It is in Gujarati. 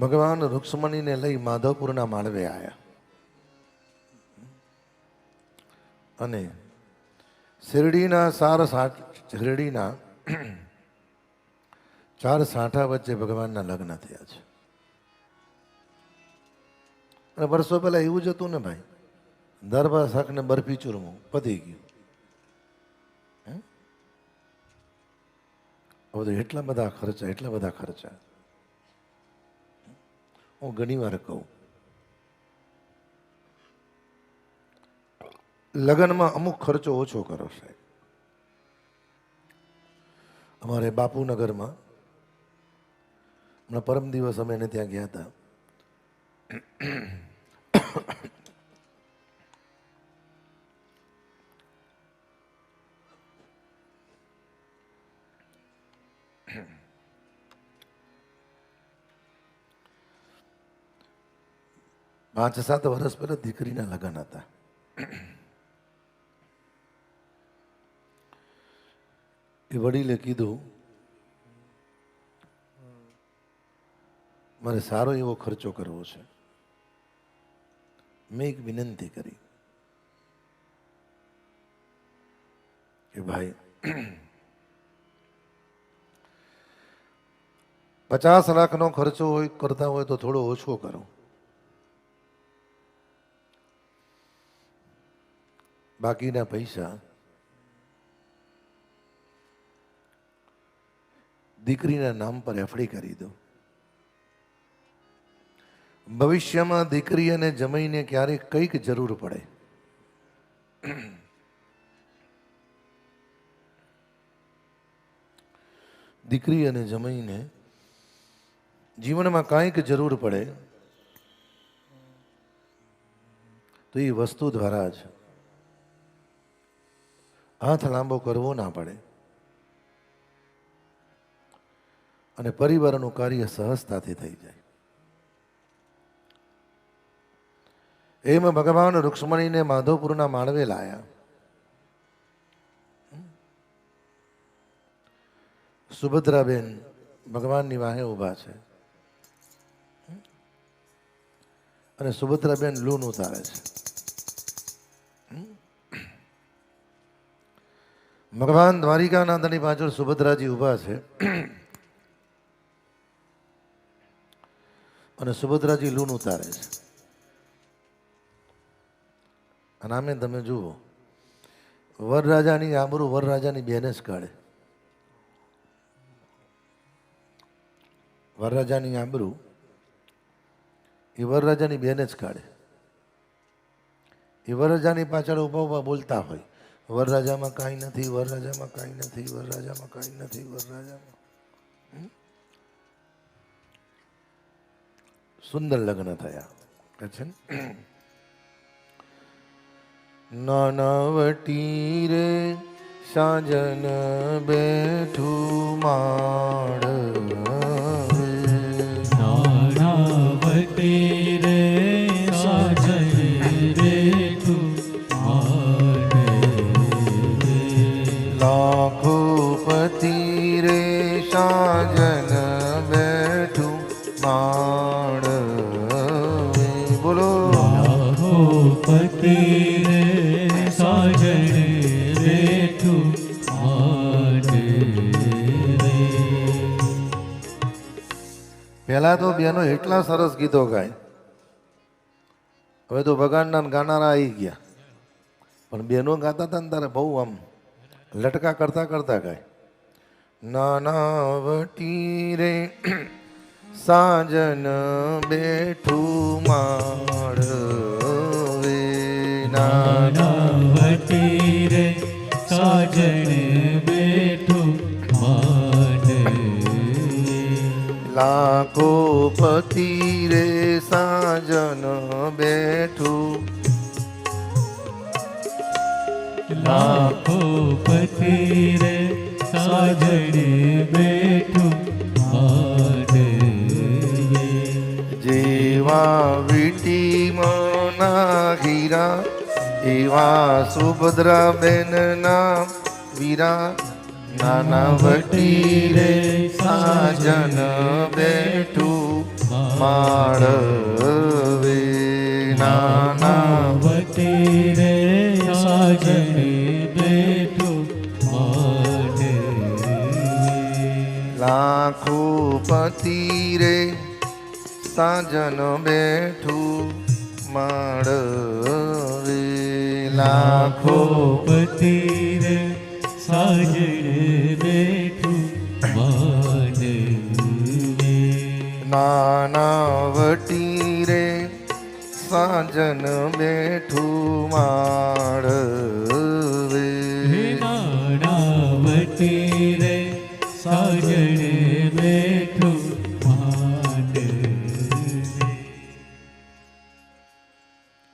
ભગવાન રૂક્ષ્મણીને લઈ માધવપુરના માળવે આવ્યા અને શિરડીના સાર સાઠ શિરડીના ચાર સાંઠા વચ્ચે ભગવાનના લગ્ન થયા છે. અને વર્ષો પહેલા એવું જ હતું ને ભાઈ, દરબાર શાક ને બરફી ચૂરમું પતી ગયું? હવે તો એટલા બધા ખર્ચા, એટલા બધા ખર્ચા. હું ઘણી વાર કહું. લગ્નમાં અમુક ખર્ચો ઓછો કરો સાહેબ. અમારે બાપુનગરમાં, હમણાં પરમ દિવસ અમે એને ત્યાં ગયા હતા. પાંચ સાત વર્ષ પહેલા દીકરીના લગ્ન હતા. એ વડીલે કીધું, મારે સારો એવો ખર્ચો કરવો છે. મેં એક વિનંતી કરી કે ભાઈ, પચાસ લાખનો ખર્ચો હોય, કરતા હોય તો થોડો ઓછો કરો. બાકીના પૈસા. દીકરીના નામ પર એફડી કરી દો. ભવિષ્યમાં દીકરી અને જમીને ક્યારેક કંઈક જરૂર પડે. દીકરી અને જમીને જીવનમાં કાંઈક જરૂર પડે, તો એ વસ્તુ દ્વારા જ હાથ લાંબો કરવો ના પડે. અને પરિવારનું કાર્ય સહજતાથી થઈ જાય. એમ ભગવાન રૂક્ષ્મણીને માધવપુરના માળવે લાયા. સુભદ્રાબેન ભગવાનની વાહે ઊભા છે. અને સુભદ્રાબેન લૂન ઉતારે છે. ભગવાન દ્વારિકાનાથની પાછળ સુભદ્રાજી ઊભા છે. અને સુભદ્રાજી લૂન ઉતારે છે. અને આમે તમે જુઓ. વરરાજાની આબરું વરરાજાની બેને જ કાઢે. વરરાજાની આબરું એ વરરાજાની બેને જ કાઢે. એ વરરાજાની પાછળ ઊભા ઊભા બોલતા હોય. વરરાજામાં કાંઈ નથી, વરરાજામાં કાંઈ નથી, વરરાજામાં કાંઈ નથી, વરરાજામાં. સુંદર લગ્ન થયા. છે ને? નાનાવટી રે સાજન બેઠું માડ લાખો પતિ રે સાજન બેઠું માડ બોલો લાખોપતિ રે સાજન તું પહેલા તો બેનો એટલા સરસ ગીતો ગાય. હવે તો ભગવાનના ગાનારા આવી ગયા. પણ બેનો ગાતા હતા ને તારે બહુ આમ લટકા કરતા કરતા ગાય નાનાવટી રે સાજન બેઠું માળવે નાના નાણાવટી રે સાજન બેઠું. લાખો પતિ રે સાજન બેઠું લાખો પતિ રે સાજણ બેઠું. જેવા વીટી મના હીરા એવા સુભદ્રા બેન ના વીરા નાના વટી રે સાજન બેઠું માંડવે. સાજણ બેઠું લાખો પતિ રે સાજન બેઠું માળવે લાખો રે સાજણ બેઠું માંડવે નાનાવટી રે સાજન બેઠું માળવે. માણાવટી રે સાજણ